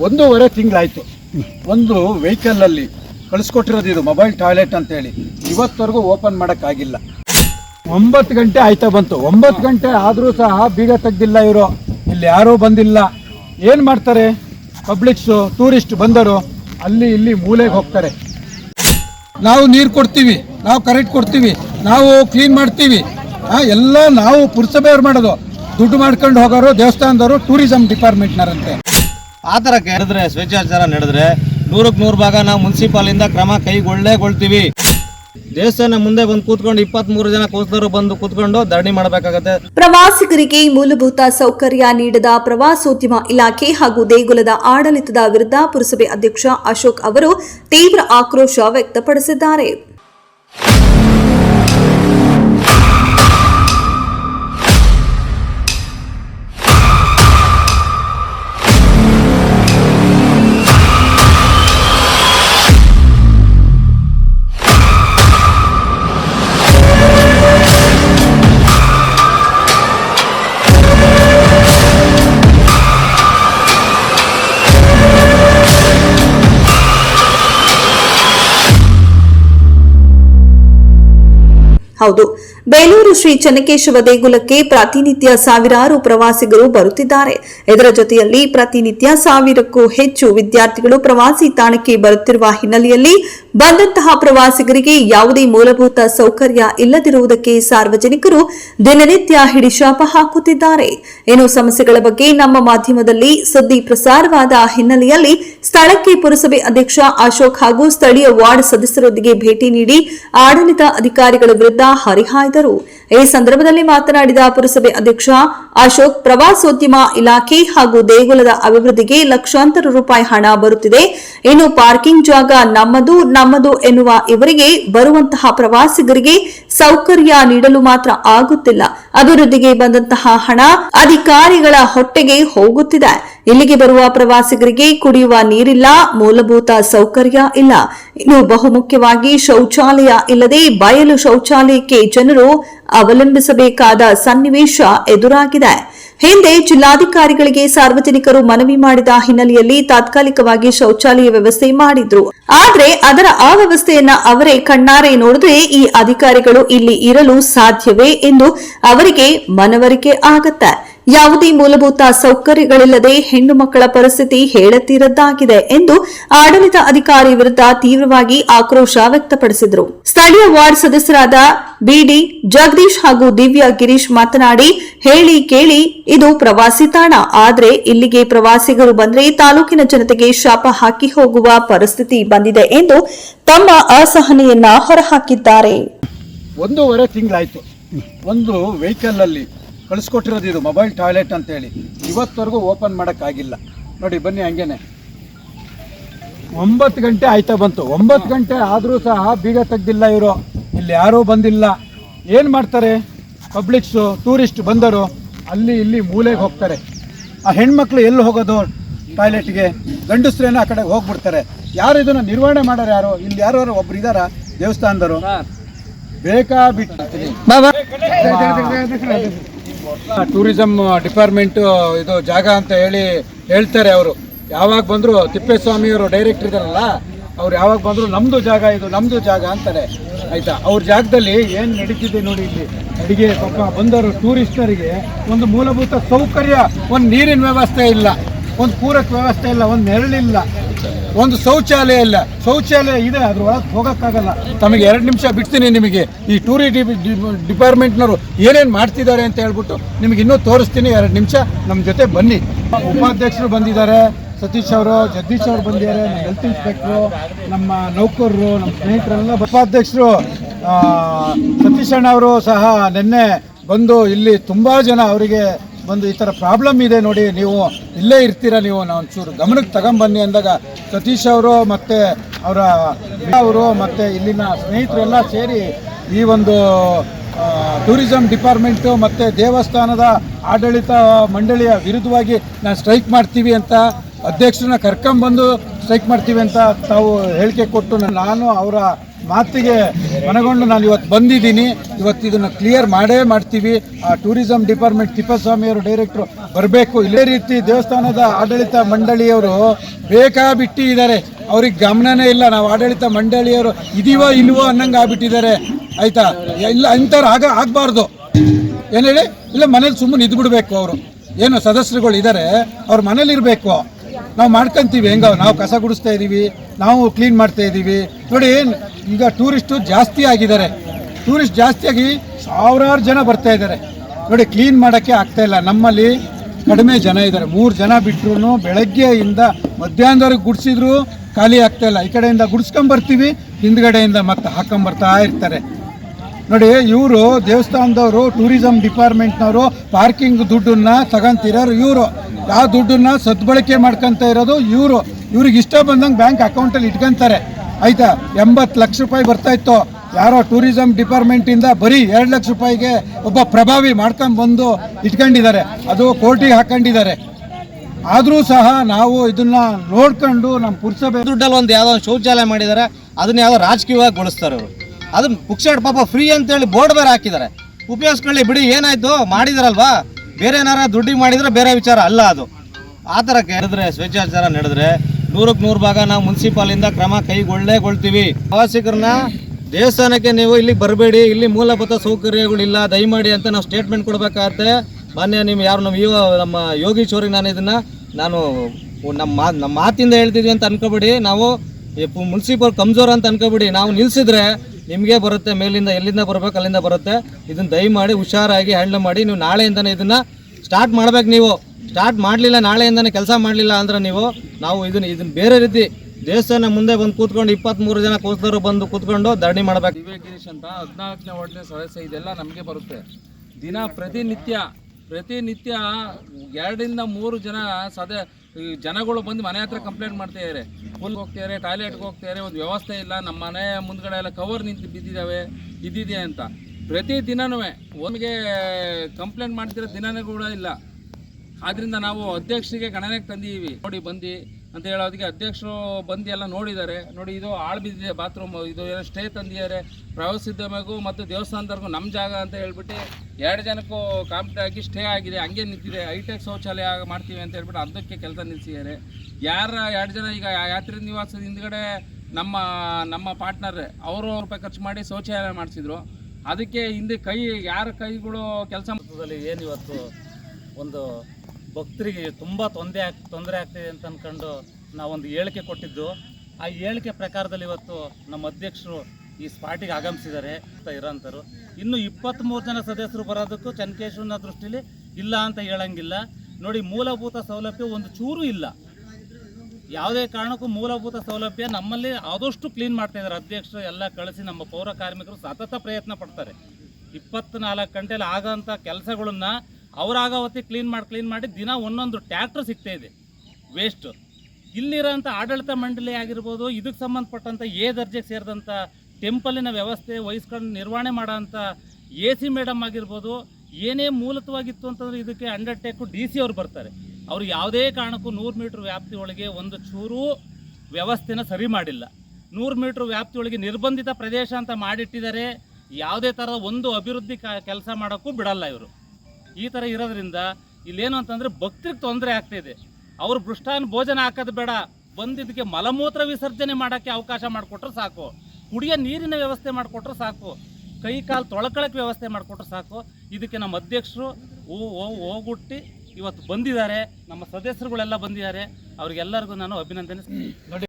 ಒಂದೂವರೆ ತಿಂಗಳಾಯ್ತು. ಒಂದು ವೆಹಿಕಲ್ ಅಲ್ಲಿ ಕಳಿಸ್ಕೊಟ್ಟಿರೋದು ಇದು ಮೊಬೈಲ್ ಟಾಯ್ಲೆಟ್ ಅಂತ ಹೇಳಿ ಇವತ್ತವರೆಗೂ ಓಪನ್ ಮಾಡೋಕ್ಕಾಗಿಲ್ಲ. ಒಂಬತ್ತು ಗಂಟೆ ಆಯ್ತಾ ಬಂತು. ಒಂಬತ್ತು ಗಂಟೆ ಆದರೂ ಸಹ ಬೀಗ ತೆಗ್ದಿಲ್ಲ ಇವರು. ಇಲ್ಲಿ ಯಾರೂ ಬಂದಿಲ್ಲ. ಏನು ಮಾಡ್ತಾರೆ? ಪಬ್ಲಿಕ್ಸು, ಟೂರಿಸ್ಟ್ ಬಂದರು. ಅಲ್ಲಿ ಇಲ್ಲಿ ಮೂಲೆಗೆ ಹೋಗ್ತಾರೆ. ನಾವು ನೀರು ಕೊಡ್ತೀವಿ. ನಾವು ಕರೆಂಟ್ ಕೊಡ್ತೀವಿ. ನಾವು ಕ್ಲೀನ್ ಮಾಡ್ತೀವಿ. ಎಲ್ಲ ನಾವು ಪುರಸಭೆಯವ್ರು ಮಾಡೋದು. ದುಡ್ಡು ಮಾಡ್ಕೊಂಡು ಹೋಗೋರು ದೇವಸ್ಥಾನದವರು ಟೂರಿಸಂ ಡಿಪಾರ್ಟ್ಮೆಂಟ್ನರಂತೆ ಆ ಥರ ನಡೆದ್ರೆ ಸ್ವೇಚ್ಛಾಚಾರ ನಡೆದ್ರೆ ನೂರಕ್ಕೆ ನೂರು ಭಾಗ ನಾವು ಮುನ್ಸಿಪಾಲಿಂದ ಕ್ರಮ ಕೈಗೊಳ್ಳೇಗೊಳ್ತೀವಿ. ದೇವಸ್ಥಾನ ಮುಂದೆ ಬಂದು ಕೂತ್ಕೊಂಡು ಇಪ್ಪತ್ಮೂರು ಜನ ಕೋಸ್ತರು ಬಂದು ಕೂತ್ಕೊಂಡು ಧರಣಿ ಮಾಡಬೇಕಾಗತ್ತೆ. ಪ್ರವಾಸಿಗರಿಗೆ ಮೂಲಭೂತ ಸೌಕರ್ಯ ನೀಡದ ಪ್ರವಾಸೋದ್ಯಮ ಇಲಾಖೆ ಹಾಗೂ ದೇಗುಲದ ಆಡಳಿತದ ವಿರುದ್ಧ ಪುರಸಭೆ ಅಧ್ಯಕ್ಷ ಅಶೋಕ್ ಅವರು ತೀವ್ರ ಆಕ್ರೋಶ ವ್ಯಕ್ತಪಡಿಸಿದ್ದಾರೆ. ಹೌದು. ಬೇಲೂರು ಶ್ರೀ ಚನ್ನಕೇಶವ ದೇಗುಲಕ್ಕೆ ಪ್ರತಿನಿತ್ಯ ಸಾವಿರಾರು ಪ್ರವಾಸಿಗರು ಬರುತ್ತಿದ್ದಾರೆ. ಇದರ ಜೊತೆಯಲ್ಲಿ ಪ್ರತಿನಿತ್ಯ ಸಾವಿರಕ್ಕೂ ಹೆಚ್ಚು ವಿದ್ಯಾರ್ಥಿಗಳು ಪ್ರವಾಸಿ ತಾಣಕ್ಕೆ ಬರುತ್ತಿರುವ ಹಿನ್ನೆಲೆಯಲ್ಲಿ ಬಂದಂತಹ ಪ್ರವಾಸಿಗರಿಗೆ ಯಾವುದೇ ಮೂಲಭೂತ ಸೌಕರ್ಯ ಇಲ್ಲದಿರುವುದಕ್ಕೆ ಸಾರ್ವಜನಿಕರು ದಿನನಿತ್ಯ ಹಿಡಿಶಾಪ ಹಾಕುತ್ತಿದ್ದಾರೆ. ಇನ್ನು ಸಮಸ್ಯೆಗಳ ಬಗ್ಗೆ ನಮ್ಮ ಮಾಧ್ಯಮದಲ್ಲಿ ಸುದ್ದಿ ಪ್ರಸಾರವಾದ ಹಿನ್ನೆಲೆಯಲ್ಲಿ ಸ್ಥಳಕ್ಕೆ ಪುರಸಭೆ ಅಧ್ಯಕ್ಷ ಅಶೋಕ್ ಹಾಗೂ ಸ್ಥಳೀಯ ವಾರ್ಡ್ ಸದಸ್ಯರೊಂದಿಗೆ ಭೇಟಿ ನೀಡಿ ಆಡಳಿತ ಅಧಿಕಾರಿಗಳ ವಿರುದ್ಧ ಹರಿಹಾಯ್ದರು. ಈ ಸಂದರ್ಭದಲ್ಲಿ ಮಾತನಾಡಿದ ಪುರಸಭೆ ಅಧ್ಯಕ್ಷ ಅಶೋಕ್ ಪ್ರವಾಸೋದ್ಯಮ ಇಲಾಖೆ ಹಾಗೂ ದೇಗುಲದ ಅಭಿವೃದ್ಧಿಗೆ ಲಕ್ಷಾಂತರ ರೂಪಾಯಿ ಹಣ ಬರುತ್ತಿದೆ. ಇನ್ನು ಪಾರ್ಕಿಂಗ್ ಜಾಗ ನಮ್ಮದು ನಮ್ಮದು ಎನ್ನುವ ಇವರಿಗೆ ಬರುವಂತಹ ಪ್ರವಾಸಿಗರಿಗೆ ಸೌಕರ್ಯ ನೀಡಲು ಮಾತ್ರ ಆಗುತ್ತಿಲ್ಲ. ಅಭಿವೃದ್ಧಿಗೆ ಬಂದಂತಹ ಹಣ ಅಧಿಕಾರಿಗಳ ಹೊಟ್ಟೆಗೆ ಹೋಗುತ್ತಿದೆ. ಇಲ್ಲಿಗೆ ಬರುವ ಪ್ರವಾಸಿಗರಿಗೆ ಕುಡಿಯುವ ನೀರಿಲ್ಲ, ಮೂಲಭೂತ ಸೌಕರ್ಯ ಇಲ್ಲ. ಇನ್ನು ಬಹುಮುಖ್ಯವಾಗಿ ಶೌಚಾಲಯ ಇಲ್ಲದೆ ಬಯಲು ಶೌಚಾಲಯಕ್ಕೆ ಜನರು ಅವಲಂಬಿಸಬೇಕಾದ ಸನ್ನಿವೇಶ ಎದುರಾಗಿದೆ. ಹಿಂದೆ ಜಿಲ್ಲಾಧಿಕಾರಿಗಳಿಗೆ ಸಾರ್ವಜನಿಕರು ಮನವಿ ಮಾಡಿದ ಹಿನ್ನೆಲೆಯಲ್ಲಿ ತಾತ್ಕಾಲಿಕವಾಗಿ ಶೌಚಾಲಯ ವ್ಯವಸ್ಥೆ ಮಾಡಿದ್ರು. ಆದರೆ ಅದರ ಅವ್ಯವಸ್ಥೆಯನ್ನ ಅವರೇ ಕಣ್ಣಾರೆ ನೋಡಿದ್ರೆ ಈ ಅಧಿಕಾರಿಗಳು ಇಲ್ಲಿ ಇರಲು ಸಾಧ್ಯವೇ ಎಂದು ಅವರಿಗೆ ಮನವರಿಕೆ ಆಗತ್ತೆ. ಯಾವುದೇ ಮೂಲಭೂತ ಸೌಕರ್ಯಗಳಿಲ್ಲದೆ ಹೆಣ್ಣು ಮಕ್ಕಳ ಪರಿಸ್ಥಿತಿ ಹೇಳತೀರದ್ದಾಗಿದೆ ಎಂದು ಆಡಳಿತ ಅಧಿಕಾರಿ ವಿರುದ್ಧ ತೀವ್ರವಾಗಿ ಆಕ್ರೋಶ ವ್ಯಕ್ತಪಡಿಸಿದರು. ಸ್ಥಳೀಯ ವಾರ್ಡ್ ಸದಸ್ಯರಾದ ಬಿಡಿ ಜಗದೀಶ್ ಹಾಗೂ ದಿವ್ಯಾ ಗಿರೀಶ್ ಮಾತನಾಡಿ, ಹೇಳಿ ಕೇಳಿ, ಇದು ಪ್ರವಾಸಿ ತಾಣ. ಆದರೆ ಇಲ್ಲಿಗೆ ಪ್ರವಾಸಿಗರು ಬಂದ್ರೆ ತಾಲೂಕಿನ ಜನತೆಗೆ ಶಾಪ ಹಾಕಿ ಹೋಗುವ ಪರಿಸ್ಥಿತಿ ಬಂದಿದೆ ಎಂದು ತಮ್ಮ ಅಸಹನೆಯನ್ನ ಹೊರಹಾಕಿದ್ದಾರೆ. ಒಂದೂವರೆ ತಿಂಗಳಾಯ್ತು. ಒಂದು ವೆಹಿಕಲ್ ಅಲ್ಲಿ ಕಳಿಸ್ಕೊಟ್ಟಿರೋದು ಇದು ಮೊಬೈಲ್ ಟಾಯ್ಲೆಟ್ ಅಂತೇಳಿ. ಇವತ್ತವರೆಗೂ ಓಪನ್ ಮಾಡೋಕ್ಕಾಗಿಲ್ಲ. ನೋಡಿ ಬನ್ನಿ ಹಂಗೇನೆ. ಒಂಬತ್ತು ಗಂಟೆ ಆಯ್ತಾ ಬಂತು. ಒಂಬತ್ತು ಗಂಟೆ ಆದರೂ ಸಹ ಬೀಗ ತೆಗ್ದಿಲ್ಲ ಇವರು. ಇಲ್ಲಿ ಯಾರೂ ಬಂದಿಲ್ಲ. ಏನು ಮಾಡ್ತಾರೆ? ಪಬ್ಲಿಕ್ಸು ಟೂರಿಸ್ಟ್ ಬಂದರು. ಅಲ್ಲಿ ಇಲ್ಲಿ ಮೂಲೆಗೆ ಹೋಗ್ತಾರೆ. ಆ ಹೆಣ್ಮಕ್ಳು ಎಲ್ಲಿ ಹೋಗೋದು ಟಾಯ್ಲೆಟ್ಗೆ? ಗಂಡಸ್ರೇನ ಆ ಕಡೆ ಹೋಗ್ಬಿಡ್ತಾರೆ. ಯಾರು ಇದನ್ನು ನಿರ್ವಹಣೆ ಮಾಡೋರು ಯಾರು? ಇಲ್ಲಿ ಯಾರು ಒಬ್ರು ಇದಾರ ದೇವಸ್ಥಾನದವರು? ಬೇಕಾ ಬಿಟ್ಟು ಟೂರಿಸಂ ಡಿಪಾರ್ಟ್ಮೆಂಟ್ ಇದು ಜಾಗ ಅಂತ ಹೇಳಿ ಹೇಳ್ತಾರೆ ಅವರು. ಯಾವಾಗ ಬಂದ್ರು ತಿಪ್ಪೇಸ್ವಾಮಿ ಅವರು ಡೈರೆಕ್ಟರ್ ಇದಾರಲ್ಲ ಅವ್ರು ಯಾವಾಗ ಬಂದ್ರು ನಮ್ಮದು ಜಾಗ ಇದು ನಮ್ಮದು ಜಾಗ ಅಂತಾರೆ. ಆಯಿತಾ? ಅವ್ರ ಜಾಗದಲ್ಲಿ ಏನು ನಡೀತಿದೆ ನೋಡಿ ಇಲ್ಲಿ. ಅಡಿಗೆ ಪಾಪ ಬಂದವರು ಟೂರಿಸ್ಟರಿಗೆ ಒಂದು ಮೂಲಭೂತ ಸೌಕರ್ಯ, ಒಂದು ನೀರಿನ ವ್ಯವಸ್ಥೆ ಇಲ್ಲ. ಒಂದು ಪೂರಕ ವ್ಯವಸ್ಥೆ ಇಲ್ಲ, ಒಂದು ನೆರಳಿಲ್ಲ ಒಂದು ಶೌಚಾಲಯ ಇಲ್ಲ. ಶೌಚಾಲಯ ಇದೆ ಅದ್ರ ಒಳಗೆ ಹೋಗೋಕ್ಕಾಗಲ್ಲ. ತಮಗೆ ಎರಡು ನಿಮಿಷ ಬಿಡ್ತೀನಿ ನಿಮಗೆ. ಈ ಟೂರಿ ಡಿ ಡಿಪಾರ್ಟ್ಮೆಂಟ್ನವರು ಏನೇನು ಮಾಡ್ತಿದ್ದಾರೆ ಅಂತ ಹೇಳ್ಬಿಟ್ಟು ನಿಮಗೆ ಇನ್ನೂ ತೋರಿಸ್ತೀನಿ. ಎರಡು ನಿಮಿಷ ನಮ್ಮ ಜೊತೆ ಬನ್ನಿ. ಉಪಾಧ್ಯಕ್ಷರು ಬಂದಿದ್ದಾರೆ, ಸತೀಶ್ ಅವರು, ಜಗದೀಶ್ ಅವರು ಬಂದಿದ್ದಾರೆ, ನಮ್ಮ ಹೆಲ್ತ್ ಇನ್ಸ್ಪೆಕ್ಟ್ರು ನಮ್ಮ ನೌಕರರು, ನಮ್ಮ ಸ್ನೇಹಿತರೆಲ್ಲ ಉಪಾಧ್ಯಕ್ಷರು ಸತೀಶ್ ಅಣ್ಣ ಅವರು ಸಹ ನಿನ್ನೆ ಬಂದು ಇಲ್ಲಿ ತುಂಬ ಜನ ಅವರಿಗೆ ಒಂದು ಈ ಥರ ಪ್ರಾಬ್ಲಮ್ ಇದೆ ನೋಡಿ, ನೀವು ಇಲ್ಲೇ ಇರ್ತೀರಾ ನೀವು? ನಾವು ಒಂಚೂರು ಗಮನಕ್ಕೆ ತಗೊಂಬನ್ನಿ ಅಂದಾಗ ಸತೀಶ್ ಅವರು ಮತ್ತು ಅವರ ಅವರು ಮತ್ತು ಇಲ್ಲಿನ ಸ್ನೇಹಿತರೆಲ್ಲ ಸೇರಿ ಈ ಒಂದು ಟೂರಿಸಂ ಡಿಪಾರ್ಟ್ಮೆಂಟು ಮತ್ತು ದೇವಸ್ಥಾನದ ಆಡಳಿತ ಮಂಡಳಿಯ ವಿರುದ್ಧವಾಗಿ ನಾನು ಸ್ಟ್ರೈಕ್ ಮಾಡ್ತೀವಿ ಅಂತ ಅಧ್ಯಕ್ಷರನ್ನ ಕರ್ಕೊಂಬಂದು ಸ್ಟ್ರೈಕ್ ಮಾಡ್ತೀವಿ ಅಂತ ತಾವು ಹೇಳಿಕೆ ಕೊಟ್ಟು ನಾನು ಅವರ ಮಾತಿಗೆ ಮನಗೊಂಡು ನಾನು ಇವತ್ತು ಬಂದಿದ್ದೀನಿ. ಇವತ್ತು ಇದನ್ನು ಕ್ಲಿಯರ್ ಮಾಡೇ ಮಾಡ್ತೀವಿ. ಆ ಟೂರಿಸಂ ಡಿಪಾರ್ಟ್ಮೆಂಟ್ ತಿಪ್ಪಸ್ವಾಮಿ ಅವರು ಡೈರೆಕ್ಟ್ರು ಬರಬೇಕು. ಇದೇ ರೀತಿ ದೇವಸ್ಥಾನದ ಆಡಳಿತ ಮಂಡಳಿಯವರು ಬೇಕಾಬಿಟ್ಟಿ ಇದ್ದಾರೆ ಅವ್ರಿಗೆ ಗಮನನೇ ಇಲ್ಲ. ನಾವು ಆಡಳಿತ ಮಂಡಳಿಯವರು ಇದೀವೋ ಇಲ್ವೋ ಅನ್ನಂಗೆ ಆಗ್ಬಿಟ್ಟಿದ್ದಾರೆ ಆಯಿತಾ? ಇಲ್ಲ ಅಂಥವ್ರು ಆಗ ಆಗಬಾರ್ದು. ಏನು ಹೇಳಿ? ಇಲ್ಲ ಮನೇಲಿ ಸುಮ್ಮನೆ ಇದ್ಬಿಡ್ಬೇಕು ಅವರು. ಏನು ಸದಸ್ಯರುಗಳು ಇದ್ದಾರೆ ಅವ್ರ ಮನೇಲಿ ಇರಬೇಕು ನಾವು ಮಾಡ್ಕೊಂತೀವಿ. ಹೆಂಗ, ನಾವು ಕಸ ಗುಡಿಸ್ತಾ ಇದ್ದೀವಿ ನಾವು ಕ್ಲೀನ್ ಮಾಡ್ತಾ ಇದ್ದೀವಿ ನೋಡಿ ಈಗ ಟೂರಿಸ್ಟು ಜಾಸ್ತಿ ಆಗಿದ್ದಾರೆ. ಟೂರಿಸ್ಟ್ ಜಾಸ್ತಿಯಾಗಿ ಸಾವಿರಾರು ಜನ ಬರ್ತಾ ಇದ್ದಾರೆ. ನೋಡಿ ಕ್ಲೀನ್ ಮಾಡೋಕ್ಕೆ ಆಗ್ತಾ ಇಲ್ಲ. ನಮ್ಮಲ್ಲಿ ಕಡಿಮೆ ಜನ ಇದ್ದಾರೆ. ಮೂರು ಜನ ಬಿಟ್ಟರು ಬೆಳಗ್ಗೆಯಿಂದ ಮಧ್ಯಾಹ್ನದವರೆಗೆ ಗುಡಿಸಿದ್ರು, ಖಾಲಿ ಆಗ್ತಾ ಇಲ್ಲ. ಈ ಕಡೆಯಿಂದ ಗುಡಿಸ್ಕೊಂಬರ್ತೀವಿ, ಹಿಂದ್ಗಡೆಯಿಂದ ಮತ್ತೆ ಹಾಕೊಂಬರ್ತಾ ಇರ್ತಾರೆ. ನೋಡಿ, ಇವರು ದೇವಸ್ಥಾನದವರು ಟೂರಿಸಂ ಡಿಪಾರ್ಟ್ಮೆಂಟ್ನವರು ಪಾರ್ಕಿಂಗ್ ದುಡ್ಡನ್ನ ತಗೊಂತಿರೋರು ಇವರು. ಆ ದುಡ್ಡನ್ನ ಸದ್ಬಳಕೆ ಮಾಡ್ಕೊತ ಇರೋದು ಇವರು. ಇವ್ರಿಗೆ ಇಷ್ಟ ಬಂದಂಗೆ ಬ್ಯಾಂಕ್ ಅಕೌಂಟಲ್ಲಿ ಇಟ್ಕೊಂತಾರೆ. ಆಯ್ತಾ? ಎಂಬತ್ತು ಲಕ್ಷ ರೂಪಾಯಿ ಬರ್ತಾ ಇತ್ತು. ಯಾರೋ ಟೂರಿಸಂ ಡಿಪಾರ್ಟ್ಮೆಂಟಿಂದ ಬರೀ ಎರಡು ಲಕ್ಷ ರೂಪಾಯಿಗೆ ಒಬ್ಬ ಪ್ರಭಾವಿ ಮಾಡ್ಕೊಂಡು ಬಂದು ಇಟ್ಕೊಂಡಿದ್ದಾರೆ. ಅದು ಕೋರ್ಟಿಗೆ ಹಾಕೊಂಡಿದ್ದಾರೆ ಆದರೂ ಸಹ ನಾವು ಇದನ್ನ ನೋಡ್ಕೊಂಡು ನಮ್ಮ ಪುರ್ಸಭೆ ದುಡ್ಡಲ್ಲಿ ಒಂದು ಯಾವುದೋ ಶೌಚಾಲಯ ಮಾಡಿದ್ದಾರೆ. ಅದನ್ನ ಯಾವುದೋ ರಾಜಕೀಯವಾಗಿ ಗೊಳಿಸ್ತಾರೆ ಅವರು. ಅದನ್ನ ಬುಕ್ಸೆಡ್ ಪಾಪ ಫ್ರೀ ಅಂತೇಳಿ ಬೋರ್ಡ್ ಬೇರೆ ಹಾಕಿದ್ದಾರೆ. ಉಪಯೋಗಿಸ್ಕೊಳ್ಳಿ ಬಿಡಿ, ಏನಾಯ್ತು? ಮಾಡಿದಾರಲ್ವಾ? ಬೇರೆ ಏನಾರ ದುಡ್ಡಿಗೆ ಮಾಡಿದ್ರೆ ಬೇರೆ ವಿಚಾರ ಅಲ್ಲ ಅದು. ಆ ಥರ ನಡೆದ್ರೆ, ಸ್ವೇಚ್ಛಾಚಾರ ನಡೆದ್ರೆ ನೂರಕ್ಕೆ ನೂರು ಭಾಗ ನಾವು ಮುನ್ಸಿಪಾಲಿಂದ ಕ್ರಮ ಕೈಗೊಳ್ಳೇಗೊಳ್ತೀವಿ. ಪ್ರವಾಸಿಗರನ್ನ ದೇವಸ್ಥಾನಕ್ಕೆ ನೀವು ಇಲ್ಲಿಗೆ ಬರಬೇಡಿ, ಇಲ್ಲಿ ಮೂಲಭೂತ ಸೌಕರ್ಯಗಳಿಲ್ಲ, ದಯಮಾಡಿ ಅಂತ ನಾವು ಸ್ಟೇಟ್ಮೆಂಟ್ ಕೊಡಬೇಕಾಗತ್ತೆ. ಮಾನ್ಯ ನೀವು ಯಾರು ನಮ್ಮ ಯುವ, ನಮ್ಮ ಯೋಗೀಶ್ವರಿಗೆ ನಾನು ಇದನ್ನ, ನಾನು ನಮ್ಮ ನಮ್ಮ ಮಾತಿಂದ ಹೇಳ್ತಿದ್ವಿ ಅಂತ ಅನ್ಕೋಬೇಡಿ. ನಾವು ಮುನ್ಸಿಪಲ್ ಕಮ್ಜೋರ್ ಅಂತ ಅನ್ಕೋಬೇಡಿ. ನಾವು ನಿಲ್ಸಿದ್ರೆ ನಿಮಗೆ ಬರುತ್ತೆ, ಮೇಲಿಂದ ಎಲ್ಲಿಂದ ಬರಬೇಕು, ಅಲ್ಲಿಂದ ಬರುತ್ತೆ. ಇದನ್ನ ದಯಮಾಡಿ, ಹುಷಾರಾಗಿ ಹ್ಯಾಂಡಲ್ ಮಾಡಿ. ನೀವು ನಾಳೆಯಿಂದನೇ ಇದನ್ನು ಸ್ಟಾರ್ಟ್ ಮಾಡಬೇಕು ನೀವು. ಸ್ಟಾರ್ಟ್ ಮಾಡಲಿಲ್ಲ, ನಾಳೆಯಿಂದನೇ ಕೆಲಸ ಮಾಡಲಿಲ್ಲ ಅಂದ್ರೆ ನೀವು, ನಾವು ಇದನ್ನು ಇದನ್ನ ಬೇರೆ ರೀತಿ ದೇವಸ್ಥಾನ ಮುಂದೆ ಬಂದು ಕೂತ್ಕೊಂಡು ಇಪ್ಪತ್ತ್ಮೂರು ಜನ ಕೋಸ್ತರು ಬಂದು ಕೂತ್ಕೊಂಡು ಧರಣಿ ಮಾಡಬೇಕು. ಗಿರೀಶ್ ಅಂತ ಹದಿನಾಲ್ಕನೇ ವಾರ್ಡ್ನ ಸದಸ್ಯ ಇದೆಲ್ಲ ನಮಗೆ ಬರುತ್ತೆ. ದಿನ ಪ್ರತಿನಿತ್ಯ ಪ್ರತಿನಿತ್ಯ ಎರಡರಿಂದ ಮೂರು ಜನ ಸದ ಈ ಜನಗಳು ಬಂದು ಮನೆ ಹತ್ರ ಕಂಪ್ಲೇಂಟ್ ಮಾಡ್ತಾ ಇದ್ದಾರೆ ಫುಲ್ ಹೋಗ್ತಾರೆ ಟಾಯ್ಲೆಟ್ಗೆ ಹೋಗ್ತಿದ್ದಾರೆ ಒಂದು ವ್ಯವಸ್ಥೆ ಇಲ್ಲ, ನಮ್ಮ ಮನೆ ಮುಂದ್ಗಡೆ ಎಲ್ಲ ಕವರ್ ನಿಂತು ಬಿದ್ದಿದ್ದಾವೆ, ಇದ್ದಿದೆ ಅಂತ. ಪ್ರತಿ ದಿನನೂ ಒಮ್ಮೆಗೆ ಕಂಪ್ಲೇಂಟ್ ಮಾಡ್ತಿರೋ ದಿನನೂ ಕೂಡ ಇಲ್ಲ. ಆದ್ದರಿಂದ ನಾವು ಅಧ್ಯಕ್ಷರಿಗೆ ಗಣನೆಗೆ ತಂದಿದ್ದೀವಿ. ನೋಡಿ ಬಂದು ಅಂತ ಹೇಳೋದಕ್ಕೆ ಅಧ್ಯಕ್ಷರು ಬಂದು ಎಲ್ಲ ನೋಡಿದ್ದಾರೆ. ನೋಡಿ, ಇದು ಆಳು ಬಿದ್ದಿದೆ ಬಾತ್ರೂಮ್, ಇದು ಏನೋ ಸ್ಟೇ ತಂದಿದ್ದಾರೆ. ಪ್ರವಾಸೋದ್ಯಮಗೂ ಮತ್ತು ದೇವಸ್ಥಾನದವರೆಗೂ ನಮ್ಮ ಜಾಗ ಅಂತ ಹೇಳ್ಬಿಟ್ಟು ಎರಡು ಜನಕ್ಕೂ ಕಾಂಪ್ಟ್ ಆಗಿ ಸ್ಟೇ ಆಗಿದೆ, ಹಂಗೆ ನಿಂತಿದೆ. ಹೈಟೆಕ್ ಶೌಚಾಲಯ ಮಾಡ್ತೀವಿ ಅಂತ ಹೇಳ್ಬಿಟ್ಟು ಅದಕ್ಕೆ ಕೆಲಸ ನಿಲ್ಲಿಸಿದ್ದಾರೆ ಯಾರ, ಎರಡು ಜನ ಈಗ ಯಾತ್ರಿ ನಿವಾಸದ ಹಿಂದ್ಗಡೆ ನಮ್ಮ ನಮ್ಮ ಪಾರ್ಟ್ನರ್ ಅವರು ರೂಪಾಯಿ ಖರ್ಚು ಮಾಡಿ ಶೌಚಾಲಯ ಮಾಡಿಸಿದ್ರು. ಅದಕ್ಕೆ ಹಿಂದೆ ಕೈ, ಯಾರ ಕೈಗಳು ಕೆಲಸ ಏನು ಇವತ್ತು ಒಂದು ಭಕ್ತರಿಗೆ ತುಂಬ ತೊಂದರೆ ಆಗ್, ತೊಂದರೆ ಆಗ್ತಿದೆ ಅಂತ ಅಂದ್ಕೊಂಡು ನಾವೊಂದು ಹೇಳಿಕೆ ಕೊಟ್ಟಿದ್ದು. ಆ ಹೇಳಿಕೆ ಪ್ರಕಾರದಲ್ಲಿ ಇವತ್ತು ನಮ್ಮ ಅಧ್ಯಕ್ಷರು ಈ ಸ್ಪಾಟಿಗೆ ಆಗಮಿಸಿದ್ದಾರೆ ಅಂತ ಇರೋಂಥರು ಇನ್ನು ಇಪ್ಪತ್ತ್ಮೂರು ಜನ ಸದಸ್ಯರು ಬರೋದಕ್ಕೂ ಚನ್ಕೇಶ್ವರನ ದೃಷ್ಟಿಲಿ ಇಲ್ಲ ಅಂತ ಹೇಳಂಗಿಲ್ಲ. ನೋಡಿ, ಮೂಲಭೂತ ಸೌಲಭ್ಯ ಒಂದು ಚೂರು ಇಲ್ಲ. ಯಾವುದೇ ಕಾರಣಕ್ಕೂ ಮೂಲಭೂತ ಸೌಲಭ್ಯ ನಮ್ಮಲ್ಲಿ ಆದಷ್ಟು ಕ್ಲೀನ್ ಮಾಡ್ತಾ ಇದ್ದಾರೆ. ಅಧ್ಯಕ್ಷರು ಎಲ್ಲ ಕಳಿಸಿ ನಮ್ಮ ಪೌರ ಕಾರ್ಮಿಕರು ಸತತ ಪ್ರಯತ್ನ ಪಡ್ತಾರೆ. ಇಪ್ಪತ್ನಾಲ್ಕು ಗಂಟೆಯಲ್ಲಿ ಆಗೋಂಥ ಕೆಲಸಗಳನ್ನ ಅವರಾಗವತ್ತಿ ಕ್ಲೀನ್ ಮಾಡಿ ಕ್ಲೀನ್ ಮಾಡಿ ದಿನ ಒಂದೊಂದು ಟ್ಯಾಕ್ಟ್ರ್ ಸಿಗ್ತಾ ಇದೆ. ವೇಸ್ಟ್ ಇಲ್ಲಿರೋಂಥ ಆಡಳಿತ ಮಂಡಳಿ ಆಗಿರ್ಬೋದು, ಇದಕ್ಕೆ ಸಂಬಂಧಪಟ್ಟಂಥ ಎ ದರ್ಜೆಗೆ ಸೇರಿದಂಥ ಟೆಂಪಲಿನ ವ್ಯವಸ್ಥೆ ವಹಿಸ್ಕೊಂಡು ನಿರ್ವಹಣೆ ಮಾಡೋಂಥ ಎ ಸಿ ಮೇಡಮ್ ಆಗಿರ್ಬೋದು, ಏನೇ ಮೂಲತವಾಗಿತ್ತು ಅಂತಂದರೆ ಇದಕ್ಕೆ ಅಂಡರ್ಟೇಕು ಡಿ ಸಿ ಅವ್ರು ಬರ್ತಾರೆ. ಅವರು ಯಾವುದೇ ಕಾರಣಕ್ಕೂ ನೂರು ಮೀಟ್ರ್ ವ್ಯಾಪ್ತಿ ಒಳಗೆ ಒಂದು ಚೂರು ವ್ಯವಸ್ಥೆನ ಸರಿ ಮಾಡಿಲ್ಲ. ನೂರು ಮೀಟ್ರ್ ವ್ಯಾಪ್ತಿಯೊಳಗೆ ನಿರ್ಬಂಧಿತ ಪ್ರದೇಶ ಅಂತ ಮಾಡಿಟ್ಟಿದ್ದಾರೆ. ಯಾವುದೇ ಥರದ ಒಂದು ಅಭಿವೃದ್ಧಿ ಕೆಲಸ ಮಾಡೋಕ್ಕೂ ಬಿಡಲ್ಲ ಇವರು. ಈ ಥರ ಇರೋದ್ರಿಂದ ಇಲ್ಲೇನು ಅಂತಂದರೆ ಭಕ್ತರಿಗೆ ತೊಂದರೆ ಆಗ್ತಿದೆ ಅವ್ರು ಭೃಷ್ಟಾನ್ ಭೋಜನ ಹಾಕೋದು ಬೇಡ ಬಂದಿದ್ದಕ್ಕೆ ಮಲಮೂತ್ರ ವಿಸರ್ಜನೆ ಮಾಡೋಕ್ಕೆ ಅವಕಾಶ ಮಾಡಿಕೊಟ್ರೆ ಸಾಕು. ಕುಡಿಯೋ ನೀರಿನ ವ್ಯವಸ್ಥೆ ಮಾಡಿಕೊಟ್ರೆ ಸಾಕು. ಕೈ ಕಾಲು ತೊಳ್ಕೊಳಕ್ಕೆ ವ್ಯವಸ್ಥೆ ಮಾಡಿಕೊಟ್ರೆ ಸಾಕು. ಇದಕ್ಕೆ ನಮ್ಮ ಅಧ್ಯಕ್ಷರು ಓ ಹೋಗುಟ್ಟಿ ಇವತ್ತು ಬಂದಿದ್ದಾರೆ. ನಮ್ಮ ಸದಸ್ಯರುಗಳೆಲ್ಲ ಬಂದಿದ್ದಾರೆ. ಅವ್ರಿಗೆಲ್ಲರಿಗೂ ನಾನು ಅಭಿನಂದನೆ.